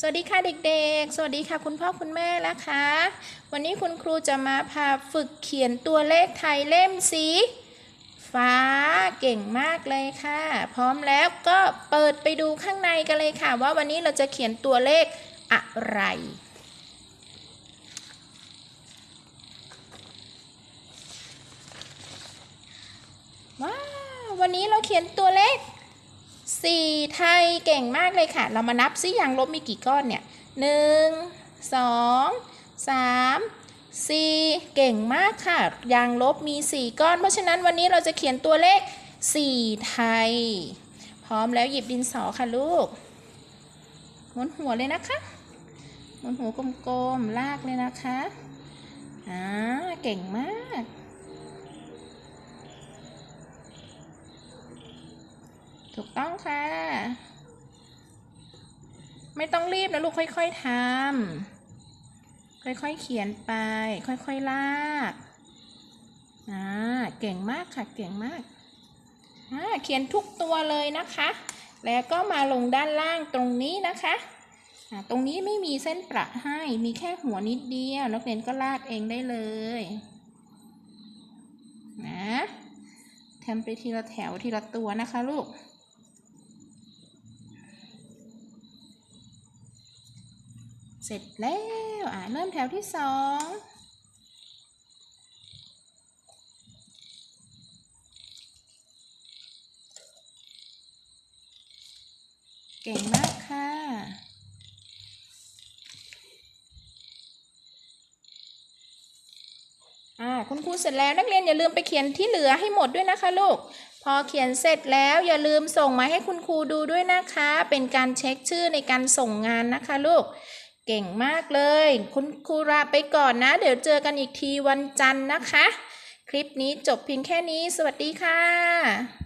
สวัสดีค่ะเด็กๆ สวัสดีค่ะคุณพ่อคุณแม่นะคะ วันนี้คุณครูจะมาพาฝึกเขียนตัวเลขไทยเล่มสีฟ้าเก่งมากเลยค่ะ พร้อมแล้วก็เปิดไปดูข้างในกันเลยค่ะ ว่าวันนี้เราจะเขียนตัวเลขอะไร ว้าว วันนี้เราเขียนตัวเลข สี่ไทยเก่งมากเลยค่ะ เรามานับซิยางลบมีกี่ก้อนเนี่ยหนึ่งสองสามสี่เก่งมากค่ะ ยางลบมีสี่ก้อน เพราะฉะนั้นวันนี้เราจะเขียนตัวเลขสี่ไทย พร้อมแล้วหยิบดินสอค่ะลูกหมุนหัวเลยนะคะหมุนหัวกลมๆ ลากเลยนะคะ อ่า เก่งมาก ถูกต้องค่ะ ไม่ต้องรีบนะลูกค่อยๆทำค่อยๆเขียนไป ค่อยๆลากอ่าเก่งมากค่ะ เก่งมากอ่าเขียนทุกตัวเลยนะคะ แล้วก็มาลงด้านล่างตรงนี้นะคะอ่าตรงนี้ไม่มีเส้นประให้ มีแค่หัวนิดเดียว นักเรียนก็ลากเองได้เลยนะทำไปทีละแถวทีละตัวนะคะลูก เสร็จแล้ว อ่าเริ่มแถวที่สองเก่งมากค่ะ อ่า คุณครูเสร็จแล้วนักเรียนอย่าลืมไปเขียนที่เหลือให้หมดด้วยนะคะลูก พอเขียนเสร็จแล้วอย่าลืมส่งมาให้คุณครูดูด้วยนะคะ เป็นการเช็คชื่อในการส่งงานนะคะลูก เก่งมากเลย คุณครูลาไปก่อนนะ เดี๋ยวเจอกันอีกทีวันจันทร์นะคะ คลิปนี้จบเพียงแค่นี้ สวัสดีค่ะ